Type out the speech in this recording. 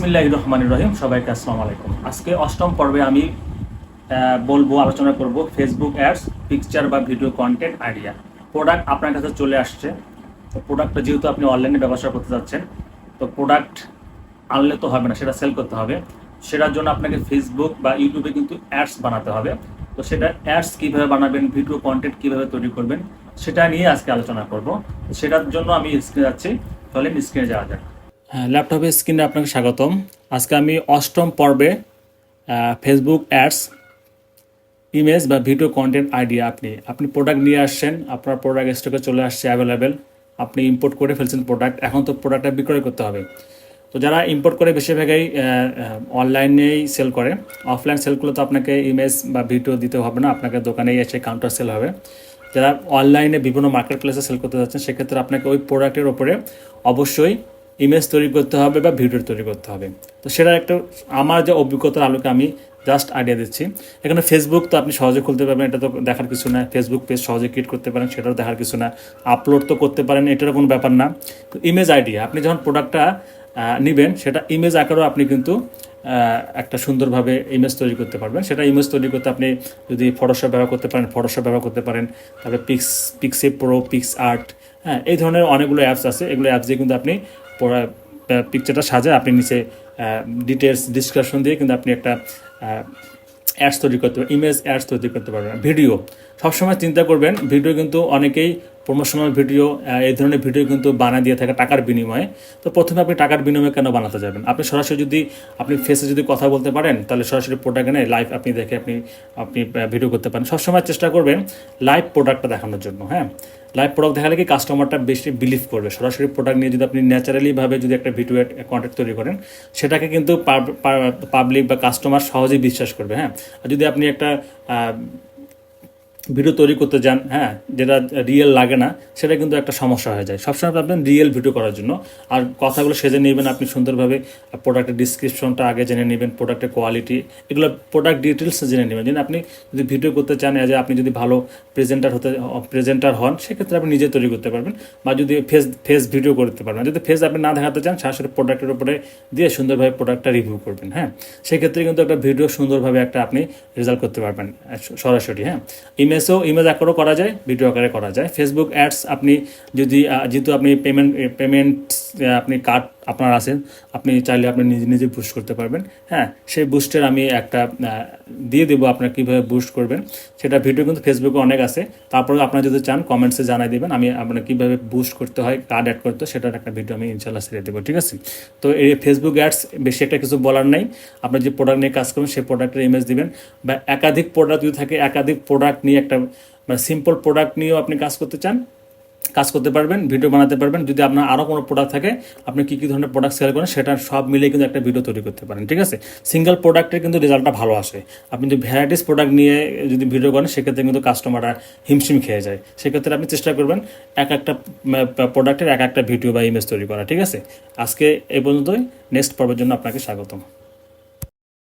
বিসমিল্লাহ রহমান রহিম, সবাইকে আসসালামু আলাইকুম। আজকে অষ্টম পর্বে আমি বলব, আলোচনা করব ফেসবুক অ্যাডস পিকচার বা ভিডিও কন্টেন্ট আইডিয়া প্রোডাক্ট আপনার কাছে চলে আসছে। তো প্রোডাক্টটা যেহেতু আপনি অনলাইনে ব্যবসা করতে যাচ্ছেন, তো প্রোডাক্ট আনলে তো হবে না, সেটা সেল করতে হবে। সেটার জন্য আপনাকে ফেসবুক বা ইউটিউবে কিন্তু অ্যাডস বানাতে হবে। তো সেটা অ্যাডস কীভাবে বানাবেন ভিডিও কন্টেন্ট কীভাবে তৈরি করবেন, সেটা নিয়ে আজকে আলোচনা করব। সেটার জন্য আমি স্ক্রিনে যাচ্ছি। তাহলে স্ক্রিনে যাওয়া যাক। ল্যাপটপের স্ক্রিনে আপনাকে স্বাগতম। আজকে আমি অষ্টম পর্বে ফেসবুক অ্যাডস ইমেজ বা ভিডিও কন্টেন্ট আইডিয়া আপনি আপনি প্রোডাক্ট নিয়ে আসছেন, আপনার প্রোডাক্ট স্টকে চলে আসছে অ্যাভেলেবেল আপনি ইম্পোর্ট করে ফেলছেন প্রোডাক্ট এখন তো প্রোডাক্টটা বিক্রয় করতে হবে। তো যারা ইম্পোর্ট করে বেশিরভাগই অনলাইনেই সেল করে। অফলাইন সেলগুলো তো আপনাকে ইমেজ বা ভিডিও দিতে হবে না, আপনাকে দোকানেই এসে কাউন্টার সেল হবে। যারা অনলাইনে বিভিন্ন মার্কেট প্লেসে সেল করতে যাচ্ছেন, সেক্ষেত্রে আপনাকে ওই প্রোডাক্টের ওপরে অবশ্যই ইমেজ তৈরি করতে হবে বা ভিডিও তৈরি করতে হবে। তো সেটা একটা, আমার যে অভিজ্ঞতার আলোকে আমি জাস্ট আইডিয়া দিচ্ছি। এখানে ফেসবুক তো আপনি সহজে খুলতে পারবেন, এটা তো দেখার কিছু না। ফেসবুক পেজ সহজে ক্রিয়েট করতে পারেন, সেটাও দেখার কিছু না। আপলোড তো করতে পারেন, এটারও কোনো ব্যাপার না। তো ইমেজ আইডিয়া আপনি যখন প্রোডাক্টটা নেবেন, সেটা ইমেজ আকারেও আপনি কিন্তু একটা সুন্দরভাবে ইমেজ তৈরি করতে পারবেন। সেটা ইমেজ তৈরি করতে আপনি যদি ফটোশপ ব্যবহার করতে পারেন ফটোশপ ব্যবহার করতে পারেন, তারপরে পিক্স পিক্সে প্রো পিক্স আর্ট হ্যাঁ এই ধরনের অনেকগুলো অ্যাপস আছে। এগুলো অ্যাপস দিয়ে কিন্তু আপনি পড়া পিকচারটা সাজায়। আপনি নিচে ডিটেলস ডিসক্রিপশন দিয়ে কিন্তু আপনি একটা অ্যাডস তৈরি করতে পারবেন ইমেজ অ্যাডস তৈরি করতে পারবেন। ভিডিও সবসময় চিন্তা করবেন ভিডিও কিন্তু অনেকেই প্রমোশনাল ভিডিও এই ধরনের ভিডিও কিন্তু বানিয়ে দিয়ে থাকে টাকার বিনিময়ে। তো প্রথমে আপনি টাকার বিনিময়ে কেন বানাতে যাবেন? আপনি সরাসরি যদি, আপনি ফেসে যদি কথা বলতে পারেন, তাহলে সরাসরি প্রোডাক্ট এনে লাইভ আপনি দেখে আপনি আপনি ভিডিও করতে পারেন। সবসময় চেষ্টা করবেন লাইভ প্রোডাক্টটা দেখানোর জন্য হ্যাঁ? লাইভ প্রোডাক্ট দেখালে কি কাস্টমারটা বেশি বিলিভ করবে। সরাসরি প্রোডাক্ট নিয়ে যদি আপনি ন্যাচারালিভাবে যদি একটা ভিডিও কন্টেন্ট তৈরি করেন, সেটাকে কিন্তু পাবলিক বা কাস্টমার সহজেই বিশ্বাস করবে হ্যাঁ? আর যদি আপনি একটা ভিডিও তৈরি করতে যান হ্যাঁ যেটা রিয়েল লাগে না, সেটা কিন্তু একটা সমস্যা হয়ে যায়। সবসময় ভাববেন রিয়েল ভিডিও করার জন্য। আর কথাগুলো সেজে নেবেন আপনি সুন্দরভাবে প্রোডাক্টের ডিসক্রিপশনটা আগে জেনে নেবেন প্রোডাক্টের কোয়ালিটি এগুলো প্রোডাক্ট ডিটেলস জেনে নেবেন। যেন আপনি যদি ভিডিও করতে চান যে আপনি যদি ভালো প্রেজেন্টার হতে প্রেজেন্টার হন, সেক্ষেত্রে আপনি নিজে তৈরি করতে পারবেন। বা যদি ফেস ফেস ভিডিও করতে পারবেন। যদি ফেস আপনি না দেখাতে চান, সরাসরি প্রোডাক্টের উপরে দিয়ে সুন্দরভাবে প্রোডাক্টটা রিভিউ করবেন হ্যাঁ। সেক্ষেত্রে কিন্তু একটা ভিডিও সুন্দরভাবে একটা আপনি রেজাল্ট করতে পারবেন, সরাসরি হ্যাঁ। ইমেজও ইমেজ আকারও করা যায় ভিডিও আকারে করা যায়। ফেসবুক অ্যাডস আপনি যদি যেহেতু আপনি পেমেন্ট পেমেন্ট আপনি কার্ড আপনার আছেন আপনি চাইলে আপনি নিজে নিজে বুস্ট করতে পারবেন। হ্যাঁ সেই বুস্টের আমি একটা দিয়ে দেবো আপনার কীভাবে বুস্ট করবেন। সেটা ভিডিও কিন্তু ফেসবুকে অনেক আছে। তারপরে আপনারা যদি চান কমেন্টসে জানাই দেবেন, আমি আপনার কীভাবে বুস্ট করতে হয় কার্ড অ্যাড করতে সেটার একটা ভিডিও আমি ইনশাল্লাহ ছেড়ে দেবো, ঠিক আছে? তো এই ফেসবুক অ্যাডস বেশি একটা কিছু বলার নেই। আপনার যে প্রোডাক্ট নিয়ে কাজ করবেন, সেই প্রোডাক্টের ইমেজ দিবেন। বা একাধিক প্রোডাক্ট যদি থাকে, একাধিক প্রোডাক্ট নিয়ে একটা মানে সিম্পল প্রোডাক্ট নিয়েও আপনি কাজ করতে চান কাজ করতে পারবেন ভিডিও বানাতে পারবেন। যদি আপনার আরও কোনো প্রোডাক্ট থাকে, আপনি কী কী ধরনের প্রোডাক্ট সেল করেন সেটা সব মিলিয়ে কিন্তু একটা ভিডিও তৈরি করতে পারেন, ঠিক আছে? সিঙ্গেল প্রোডাক্টের কিন্তু রেজাল্টটা ভালো আসে। আপনি যদি ভ্যারাইটিস প্রোডাক্ট নিয়ে যদি ভিডিও করেন, সেক্ষেত্রে কিন্তু কাস্টমাররা হিমশিম খেয়ে যায়। সেক্ষেত্রে আপনি চেষ্টা করবেন এক একটা প্রোডাক্টের এক একটা ভিডিও বা ইমেজ তৈরি করা, ঠিক আছে? আজকে এই পর্যন্তই। নেক্সট পর্বের জন্য আপনাকে স্বাগতম।